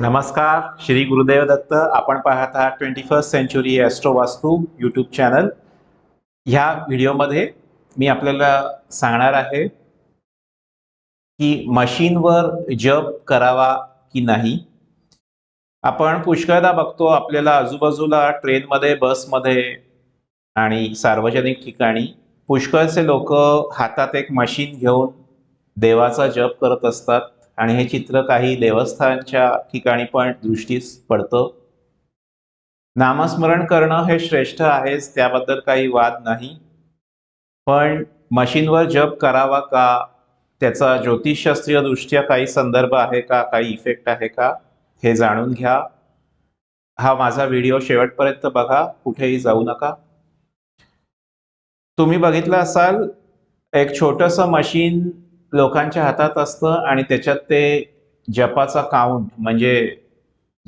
नमस्कार श्री गुरुदेव दत्त. आपण पाहत आहात twenty first century astro Vastu YouTube channel. ह्या व्हिडिओमध्ये मी आपल्याला सांगणार आहे की मशीनवर जप करावा की नाही. आपण पुष्कळदा बघतो आपल्याला आजूबाजूला ट्रेनमध्ये बसमध्ये आणि सार्वजनिक ठिकाणी पुष्कळचे लोक हातात एक मशीन घेऊन देवाचा जप करत असतात. आणि हे चित्र काही देवस्थानच्या ठिकाणी पण दृष्टीस पडतं. नामस्मरण करणं हे श्रेष्ठ आहेच त्याबद्दल काही वाद नाही. पण मशीनवर जप करावा का? त्याचा ज्योतिषशास्त्रीय दृष्ट्या काही संदर्भ आहे का? काही इफेक्ट आहे का? हे जाणून घ्या. हा माझा व्हिडिओ शेवटपर्यंत बघा कुठेही जाऊ नका. तुम्ही बघितलं असाल एक छोटंसं मशीन लोकांच्या हातात असतं आणि त्याच्यात ते जपाचा काउंट म्हणजे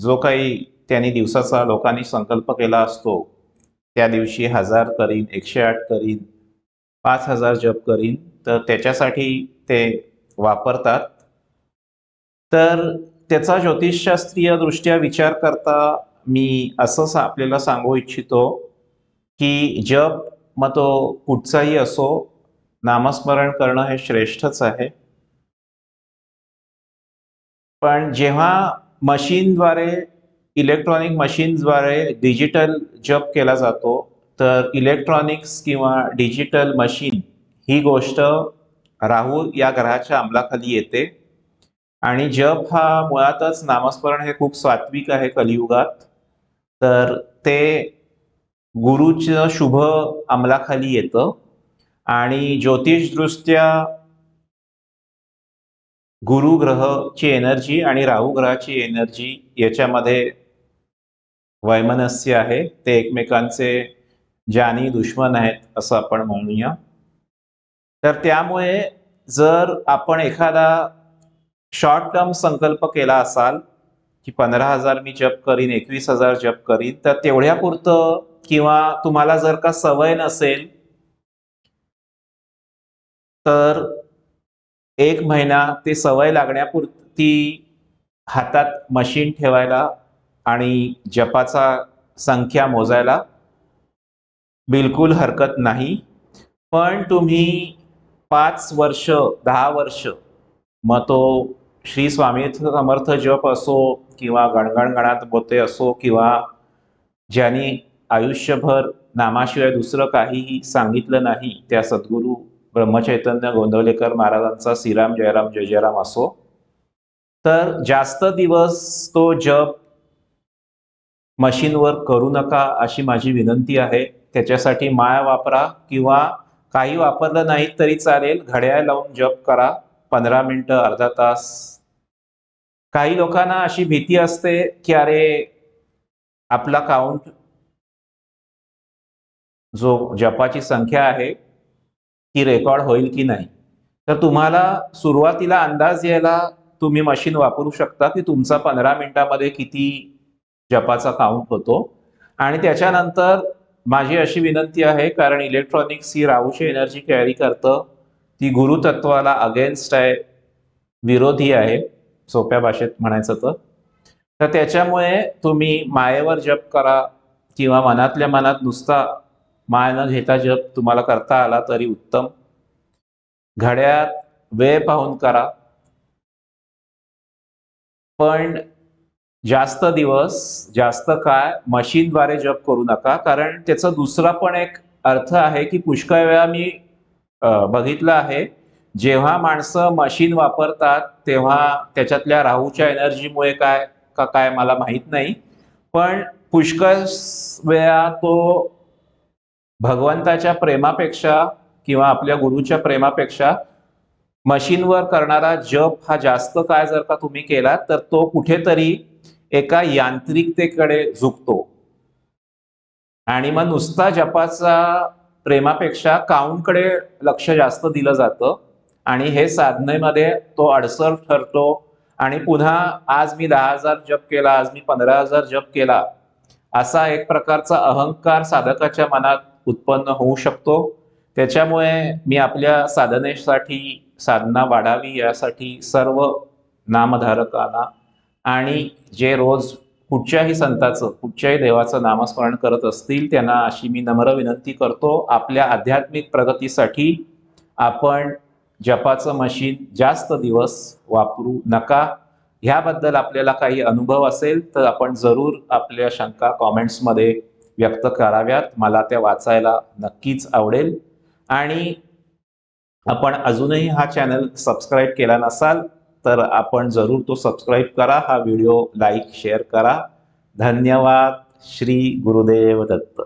जो काही त्यांनी दिवसाचा लोकांनी संकल्प केला असतो त्या दिवशी हजार करीन एकशे आठ करीन पाच हजार जप करीन तर त्याच्यासाठी ते वापरतात. तर त्याचा ज्योतिषशास्त्रीय दृष्ट्या विचार करता मी असं सा- आपल्याला सांगू इच्छितो की जप मग तो कुठचाही असो नामस्मरण करणं हे श्रेष्ठच आहे. पण जेव्हा मशीनद्वारे इलेक्ट्रॉनिक मशीनद्वारे डिजिटल जप केला जातो तर इलेक्ट्रॉनिक्स किंवा डिजिटल मशीन ही गोष्ट राहू या ग्रहाच्या अंमलाखाली येते. आणि जप हा मुळातच नामस्मरण हे खूप सात्विक आहे कलियुगात. तर ते गुरुचं शुभ अंमलाखाली येतं. आणि ज्योतिषदृष्ट्या गुरु ग्रहची एनर्जी आणि राहू ग्रहाची एनर्जी याच्यामध्ये वैमनस्य आहे. ते एकमेकांचे जानी दुश्मन आहेत असं आपण म्हणूया. तर त्यामुळे जर आपण एखादा शॉर्ट टर्म संकल्प केला असाल की पंधरा हजार मी जप करीन एकवीस हजार जप करीन तर तेवढ्यापुरतं किंवा तुम्हाला जर का सवय नसेल तर एक महिना ते सवय लागण्यापुरती हातात मशीन ठेवायला आणि जपाचा संख्या मोजायला बिलकुल हरकत नाही. पण तुम्ही पाच वर्ष दहा वर्ष मग तो श्री स्वामी समर्थ जप असो किंवा गणगणगणात बोते असो किंवा ज्यांनी आयुष्यभर नामाशिवाय दुसरं काहीही सांगितलं नाही त्या सद्गुरू ब्रह्मचैतन्य गोंदवलेकर महाराजांचा श्रीराम जयराम जय जयराम असो. तर जास्त दिवस तो जप मशीनवर करू नका अशी माझी विनंती आहे. त्याच्यासाठी माया वापरा किंवा काही वापरलं नाही तरी चालेल. घड्याळ लावून जप करा. पंधरा मिनटं अर्धा तास. काही लोकांना अशी भीती असते की अरे आपला काउंट जो जपाची संख्या आहे ती रेकॉर्ड होईल की नाही. तर तुम्हाला सुरुवातीला अंदाज यायला तुम्ही मशीन वापरू शकता की तुमचा पंधरा मिनिटामध्ये किती जपाचा काउंट होतो. आणि त्याच्यानंतर माझी अशी विनंती आहे कारण इलेक्ट्रॉनिक्स ही राहूची एनर्जी कॅरी करतं. ती गुरुतत्वाला अगेन्स्ट आहे विरोधी आहे सोप्या भाषेत म्हणायचं तर. तर त्याच्यामुळे तुम्ही मायेवर जप करा किंवा मनातल्या मनात नुसता माय न घेता जप तुम्हाला करता आला तरी उत्तम. घड्यात वेळ पाहून करा. पण जास्त दिवस जास्त काय मशीनद्वारे जप करू नका. कारण त्याचा दुसरा पण एक अर्थ आहे की पुष्कळ वेळा मी बघितलं आहे जेव्हा माणसं मशीन वापरतात तेव्हा त्याच्यातल्या राहूच्या एनर्जीमुळे काय का काय मला माहीत नाही. पण पुष्कळ वेळा तो भगवंताच्या प्रेमापेक्षा किंवा आपल्या गुरुच्या प्रेमापेक्षा मशीनवर करणारा जप हा जास्त काय जर का तुम्ही केला तर तो कुठेतरी एका यांत्रिकतेकडे झुकतो. आणि मग नुसता जपाचा प्रेमापेक्षा काउंटकडे लक्ष जास्त दिलं जातं आणि हे साधनेमध्ये तो अडसर ठरतो. आणि पुन्हा आज मी दहा हजार जप केला आज मी पंधरा हजार जप केला असा एक प्रकारचा अहंकार साधकाच्या मनात उत्पन्न होऊ शकतो. त्याच्यामुळे मी आपल्या साधनेसाठी साधना वाढावी यासाठी सर्व नामधारकांना आणि जे रोज कुठच्याही संताचं कुठच्याही देवाचं नामस्मरण करत असतील त्यांना अशी मी नम्र विनंती करतो. आपल्या आध्यात्मिक प्रगतीसाठी आपण जपाचं मशीन जास्त दिवस वापरू नका. ह्याबद्दल आपल्याला काही अनुभव असेल तर आपण जरूर आपल्या शंका कॉमेंट्समध्ये व्यक्त कराव्यात. मला त्या वाचायला नक्कीच आवडेल. आणि आपण अजूनही हा चॅनल सबस्क्राईब केला नसाल तर आपण जरूर तो सबस्क्राईब करा. हा व्हिडिओ लाईक शेअर करा. धन्यवाद. श्री गुरुदेव दत्त.